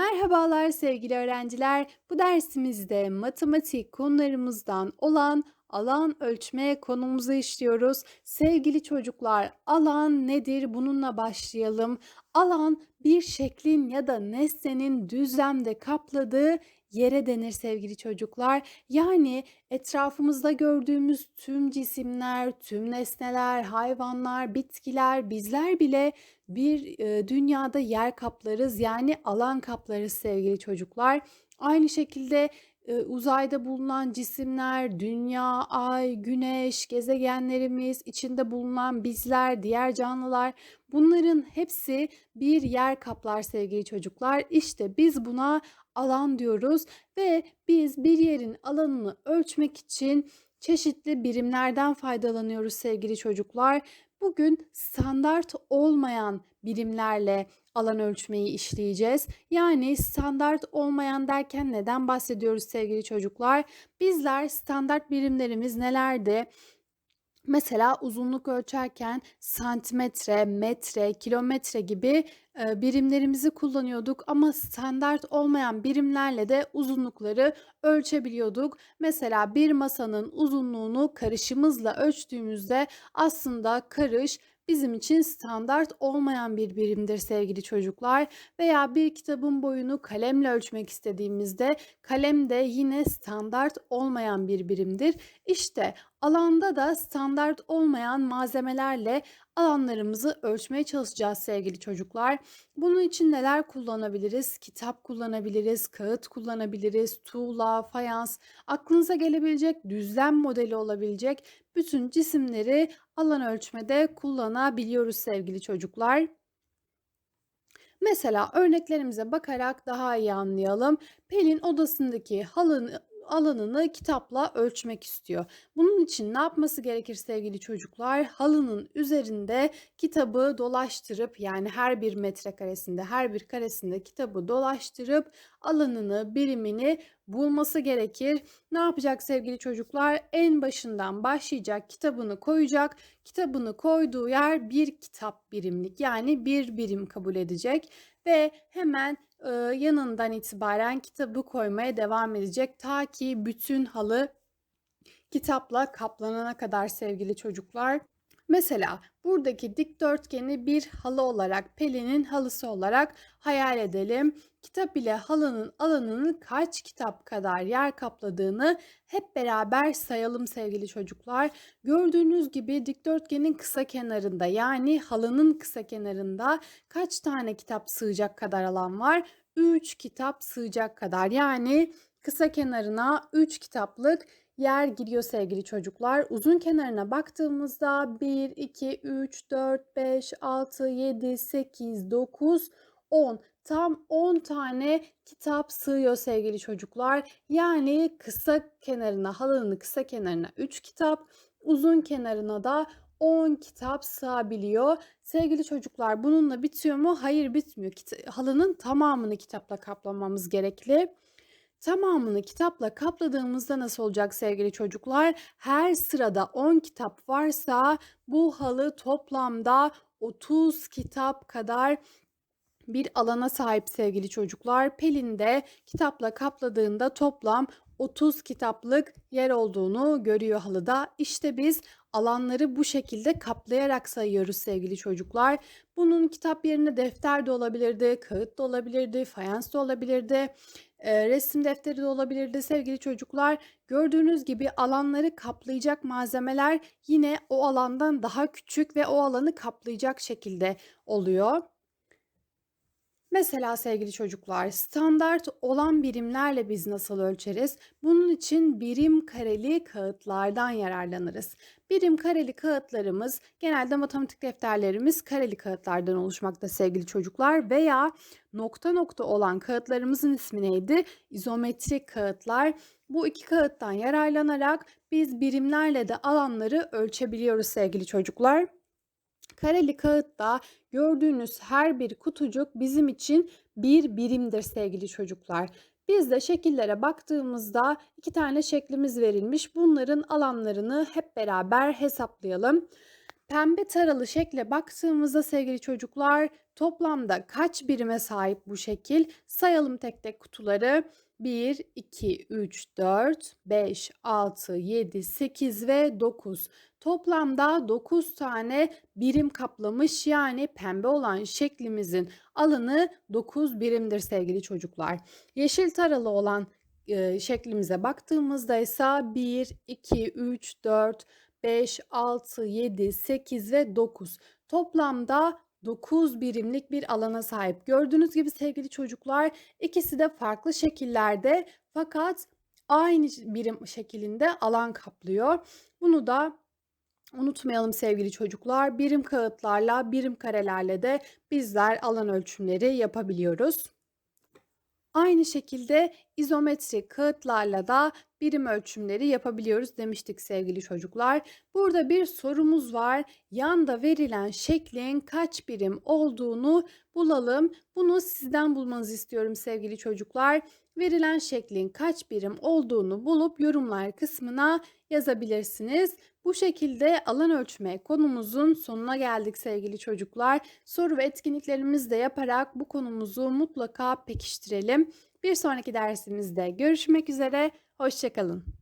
Merhabalar sevgili öğrenciler. Bu dersimizde matematik konularımızdan olan alan ölçme konumuzu işliyoruz. Sevgili çocuklar, alan nedir? Bununla başlayalım. Alan bir şeklin ya da nesnenin düzlemde kapladığı yere denir sevgili çocuklar. Yani etrafımızda gördüğümüz tüm cisimler, tüm nesneler, hayvanlar, bitkiler, bizler bile bir e, dünyada yer kaplarız. Yani alan kaplarız sevgili çocuklar. Aynı şekilde uzayda bulunan cisimler, dünya, ay, güneş, gezegenlerimiz, içinde bulunan bizler, diğer canlılar bunların hepsi bir yer kaplar sevgili çocuklar. İşte biz buna alan diyoruz ve biz bir yerin alanını ölçmek için çeşitli birimlerden faydalanıyoruz sevgili çocuklar. Bugün standart olmayan birimlerle alan ölçmeyi işleyeceğiz. Yani standart olmayan derken neden bahsediyoruz sevgili çocuklar? Bizler standart birimlerimiz nelerdi? Mesela uzunluk ölçerken santimetre, metre, kilometre gibi e, birimlerimizi kullanıyorduk ama standart olmayan birimlerle de uzunlukları ölçebiliyorduk. Mesela bir masanın uzunluğunu karışımızla ölçtüğümüzde aslında karış bizim için standart olmayan bir birimdir sevgili çocuklar veya bir kitabın boyunu kalemle ölçmek istediğimizde kalem de yine standart olmayan bir birimdir. İşte alanda da standart olmayan malzemelerle alanlarımızı ölçmeye çalışacağız sevgili çocuklar. Bunun için neler kullanabiliriz? Kitap kullanabiliriz, kağıt kullanabiliriz, tuğla, fayans, aklınıza gelebilecek düzlem modeli olabilecek bütün cisimleri alan ölçmede kullanabiliyoruz sevgili çocuklar. Mesela örneklerimize bakarak daha iyi anlayalım. Pelin odasındaki halını alanını kitapla ölçmek istiyor. Bunun için ne yapması gerekir sevgili çocuklar? Halının üzerinde kitabı dolaştırıp yani her bir metrekaresinde her bir karesinde kitabı dolaştırıp alanını, birimini bulması gerekir. Ne yapacak sevgili çocuklar? En başından başlayacak, kitabını koyacak. Kitabını koyduğu yer bir kitap birimlik yani bir birim kabul edecek ve hemen e, yanından itibaren kitabı koymaya devam edecek ta ki bütün halı kitapla kaplanana kadar sevgili çocuklar. Mesela buradaki dikdörtgeni bir halı olarak, Pelin'in halısı olarak hayal edelim. Kitap ile halının alanının kaç kitap kadar yer kapladığını hep beraber sayalım sevgili çocuklar. Gördüğünüz gibi dikdörtgenin kısa kenarında yani halının kısa kenarında kaç tane kitap sığacak kadar alan var? 3 kitap sığacak kadar. Yani kısa kenarına 3 kitaplık yer giriyor sevgili çocuklar. Uzun kenarına baktığımızda 1, 2, 3, 4, 5, 6, 7, 8, 9, 10 tam 10 tane kitap sığıyor sevgili çocuklar. Yani kısa kenarına halının kısa kenarına 3 kitap, uzun kenarına da 10 kitap sığabiliyor. Sevgili çocuklar bununla bitiyor mu? Hayır bitmiyor. Halının tamamını kitapla kaplamamız gerekli. Tamamını kitapla kapladığımızda nasıl olacak sevgili çocuklar? Her sırada 10 kitap varsa bu halı toplamda 30 kitap kadar bir alana sahip sevgili çocuklar. Pelin de kitapla kapladığında toplam 30 kitaplık yer olduğunu görüyor halıda. İşte biz alanları bu şekilde kaplayarak sayıyoruz sevgili çocuklar. Bunun kitap yerine defter de olabilirdi, kağıt da olabilirdi, fayans da olabilirdi, e, resim defteri de olabilirdi sevgili çocuklar. Gördüğünüz gibi alanları kaplayacak malzemeler yine o alandan daha küçük ve o alanı kaplayacak şekilde oluyor. Mesela sevgili çocuklar, standart olan birimlerle biz nasıl ölçeriz? Bunun için birim kareli kağıtlardan yararlanırız. Birim kareli kağıtlarımız genelde matematik defterlerimiz kareli kağıtlardan oluşmakta sevgili çocuklar veya nokta nokta olan kağıtlarımızın ismi neydi? İzometrik kağıtlar. Bu iki kağıttan yararlanarak biz birimlerle de alanları ölçebiliyoruz sevgili çocuklar. Kareli kağıtta gördüğünüz her bir kutucuk bizim için bir birimdir sevgili çocuklar. Biz de şekillere baktığımızda iki tane şeklimiz verilmiş. Bunların alanlarını hep beraber hesaplayalım. Pembe taralı şekle baktığımızda sevgili çocuklar toplamda kaç birime sahip bu şekil? Sayalım tek tek kutuları. 1, 2, 3, 4, 5, 6, 7, 8 ve 9. Toplamda 9 tane birim kaplamış yani pembe olan şeklimizin alanı 9 birimdir sevgili çocuklar. Yeşil taralı olan e, şeklimize baktığımızda ise 1, 2, 3, 4, 5, 6, 7, 8 ve 9. Toplamda 9 birimlik bir alana sahip. Gördüğünüz gibi sevgili çocuklar ikisi de farklı şekillerde fakat aynı birim şeklinde alan kaplıyor. Bunu da unutmayalım sevgili çocuklar. Birim kağıtlarla, birim karelerle de bizler alan ölçümleri yapabiliyoruz. Aynı şekilde izometrik kağıtlarla da birim ölçümleri yapabiliyoruz demiştik sevgili çocuklar. Burada bir sorumuz var. Yanda verilen şeklin kaç birim olduğunu bulalım. Bunu sizden bulmanızı istiyorum sevgili çocuklar. Verilen şeklin kaç birim olduğunu bulup yorumlar kısmına yazabilirsiniz. Bu şekilde alan ölçme konumuzun sonuna geldik sevgili çocuklar. Soru ve etkinliklerimizi de yaparak bu konumuzu mutlaka pekiştirelim. Bir sonraki dersimizde görüşmek üzere. Hoşçakalın.